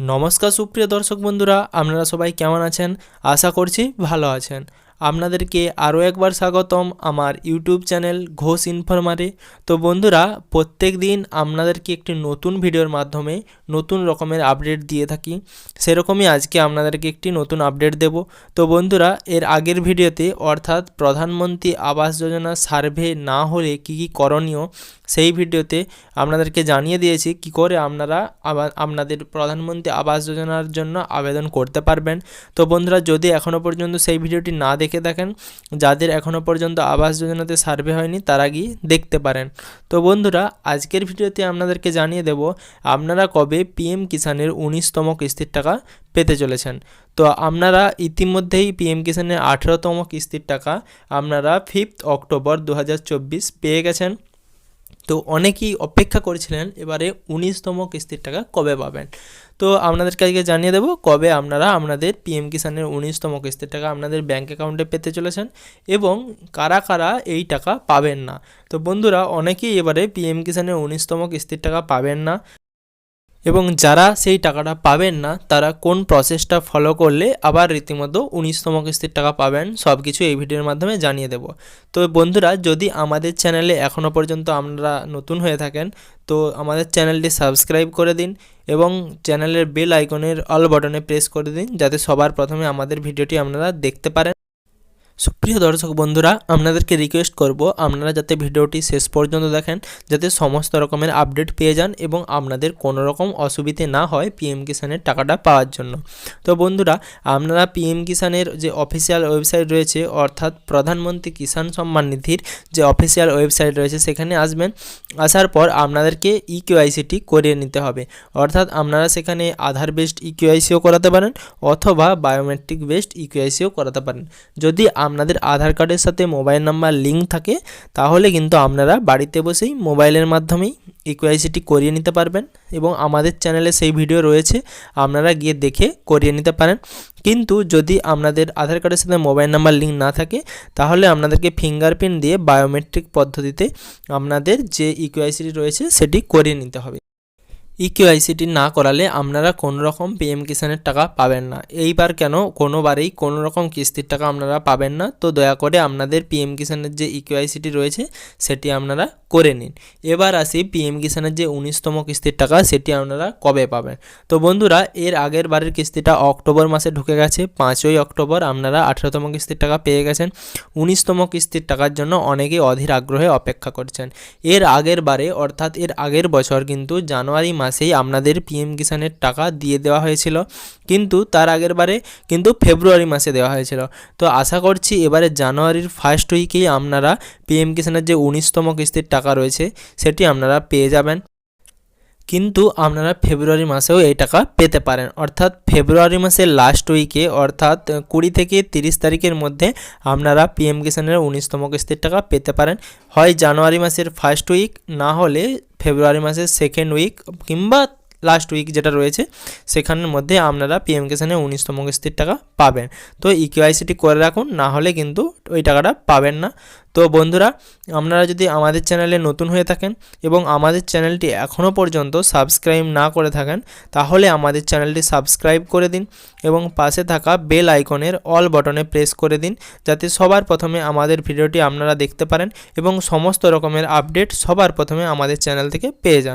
নমস্কার সুপ্রিয় দর্শক বন্ধুরা আপনারা সবাই কেমন আছেন? আশা করছি ভালো আছেন। আপনাদেরকে আরও একবার স্বাগতম আমার ইউটিউব চ্যানেল ঘোষ ইনফরমারে। তো বন্ধুরা, প্রত্যেক দিন আপনাদেরকে একটি নতুন ভিডিওর মাধ্যমে নতুন রকমের আপডেট দিয়ে থাকি। সেরকমই আজকে আপনাদেরকে একটি নতুন আপডেট দেব। তো বন্ধুরা, এর আগের ভিডিওতে অর্থাৎ প্রধানমন্ত্রী আবাস যোজনা সার্ভে না হলে কী কী করণীয়, সেই ভিডিওতে আপনাদেরকে জানিয়ে দিয়েছি কি করে আপনারা আপনাদের প্রধানমন্ত্রী আবাস যোজনার জন্য আবেদন করতে পারবেন। তো বন্ধুরা, যদি এখনও পর্যন্ত সেই ভিডিওটি না দেখে থাকেন যাদের এখনও পর্যন্ত আবাস যোজনাতে সার্ভে হয়নি, তারা গিয়ে দেখতে পারেন। তো বন্ধুরা, আজকের ভিডিওতে আপনাদেরকে জানিয়ে দেব, আপনারা কবে পিএম কিষানের উনিশতম কিস্তির টাকা পেতে চলেছেন? তো আপনারা ইতিমধ্যেই পিএম কিষানের আঠেরোতম কিস্তির টাকা আপনারা ফিফথ অক্টোবর দু হাজার চব্বিশ পেয়ে গেছেন। তো অনেকেই অপেক্ষা করেছিলেন এবারে উনিশতম কিস্তির টাকা কবে পাবেন? তো আপনাদেরকে আজকে জানিয়ে দেবো কবে আপনারা আপনাদের পিএম কিষানের উনিশতম কিস্তির টাকা আপনাদের ব্যাঙ্ক অ্যাকাউন্টে পেতে চলেছেন এবং কারা কারা এই টাকা পাবেন না? তো বন্ধুরা, অনেকেই এবারে পিএম কিষানের উনিশতম কিস্তির টাকা পাবেন না। এবং যারা সেই টাকাটা পাবেন না, তারা কোন প্রসেসটা ফলো করলে আবার রীতিমতো উনিশতম কিস্তির টাকা পাবেন সব কিছু এই ভিডিওর মাধ্যমে জানিয়ে দেব। তো বন্ধুরা, যদি আমাদের চ্যানেলে এখনও পর্যন্ত আপনারা নতুন হয়ে থাকেন, তো আমাদের চ্যানেলটি সাবস্ক্রাইব করে দিন এবং চ্যানেলের বেল আইকনের অল বটনে প্রেস করে দিন, যাতে সবার প্রথমে আমাদের ভিডিওটি আপনারা দেখতে পারেন। সুপ্রিয় দর্শক বন্ধুরা, আপনাদেরকে রিকোয়েস্ট করব আপনারা যাতে ভিডিওটি শেষ পর্যন্ত দেখেন, যাতে সমস্ত রকমের আপডেট পেয়ে যান এবং আপনাদের কোনো রকম অসুবিধে না হয় পিএম কিষানের টাকাটা পাওয়ার জন্য। তো বন্ধুরা, আপনারা পিএম কিষানের যে অফিসিয়াল ওয়েবসাইট রয়েছে, অর্থাৎ প্রধানমন্ত্রী কিষাণ সম্মান নিধির যে অফিসিয়াল ওয়েবসাইট রয়েছে, সেখানে আসবেন। আসার পর আপনাদেরকে ইকিউআইসিটি করিয়ে নিতে হবে। অর্থাৎ আপনারা সেখানে আধার বেসড ইকিউআইসিও করাতে পারেন, অথবা বায়োমেট্রিক বেসড ইকিউআইসিও করাতে পারেন। যদি আপনাদের আধার কার্ডের সাথে মোবাইল নাম্বার লিঙ্ক থাকে, তাহলে কিন্তু আপনারা বাড়িতে বসেই মোবাইলের মাধ্যমেই ইকুয়াইসিটি করিয়ে নিতে পারবেন এবং আমাদের চ্যানেলে সেই ভিডিও রয়েছে, আপনারা গিয়ে দেখে করিয়ে নিতে পারেন। কিন্তু যদি আপনাদের আধার কার্ডের সাথে মোবাইল নাম্বার লিঙ্ক না থাকে, তাহলে আপনাদেরকে ফিঙ্গারপ্রিন্ট দিয়ে বায়োমেট্রিক পদ্ধতিতে আপনাদের যে ইকুয়াইসিটি রয়েছে সেটি করিয়ে নিতে হবে। ইকিউআইসিটি না করালে আপনারা কোনো রকম পিএম কিষানের টাকা পাবেন না। এইবার কেন কোনোবারেই কোনো রকম কিস্তির টাকা আপনারা পাবেন না। তো দয়া করে আপনাদের পিএম কিষানের যে ইকিউআইসিটি রয়েছে, সেটি আপনারা করে নিন। এবার আসি পিএম কিষানের যে উনিশতম কিস্তির টাকা, সেটি আপনারা কবে পাবেন? তো বন্ধুরা, এর আগের বারের কিস্তিটা অক্টোবর মাসে ঢুকে গেছে। পাঁচই অক্টোবর আপনারা আঠেরোতম কিস্তির টাকা পেয়ে গেছেন। উনিশতম কিস্তির টাকার জন্য অনেকেই অধীর আগ্রহে অপেক্ষা করছেন। এর আগের বারে, অর্থাৎ এর আগের বছর কিন্তু জানুয়ারি মাসেই আপনাদের পিএম কিষানের টাকা দিয়ে দেওয়া হয়েছিল। কিন্তু তার আগের বারে কিন্তু ফেব্রুয়ারি মাসে দেওয়া হয়েছিল। তো আশা করছি এবারে জানুয়ারির ফার্স্ট উইকেই আপনারা পিএম কিষানের যে উনিশতম কিস্তির টাকা রয়েছে, সেটি আপনারা পেয়ে যাবেন। কিন্তু আপনারা ফেব্রুয়ারি মাসেও এই টাকা পেতে পারেন। অর্থাৎ ফেব্রুয়ারি মাসের লাস্ট উইকে অর্থাৎ কুড়ি থেকে তিরিশ তারিখের মধ্যে আপনারা পিএম কিষানের উনিশতম কিস্তির টাকা পেতে পারেন। হয় জানুয়ারি মাসের ফার্স্ট উইক না হলে ফেব্রুয়ারি মাসের সেকেন্ড উইক কিংবা লাস্ট উইক যেটা রয়েছে, সেখানের মধ্যে আপনারা পিএম কিষানে উনিশতম কিস্তির টাকা পাবেন। তো ইকিউআইসিটি করে রাখুন, না হলে কিন্তু ওই টাকাটা পাবেন না। তো বন্ধুরা, আপনারা যদি আমাদের চ্যানেলে নতুন হয়ে থাকেন এবং আমাদের চ্যানেলটি এখনও পর্যন্ত সাবস্ক্রাইব না করে থাকেন, তাহলে আমাদের চ্যানেলটি সাবস্ক্রাইব করে দিন এবং পাশে থাকা বেল আইকনের অল বটনে প্রেস করে দিন, যাতে সবার প্রথমে আমাদের ভিডিওটি আপনারা দেখতে পারেন এবং সমস্ত রকমের আপডেট সবার প্রথমে আমাদের চ্যানেল থেকে পেয়ে যান।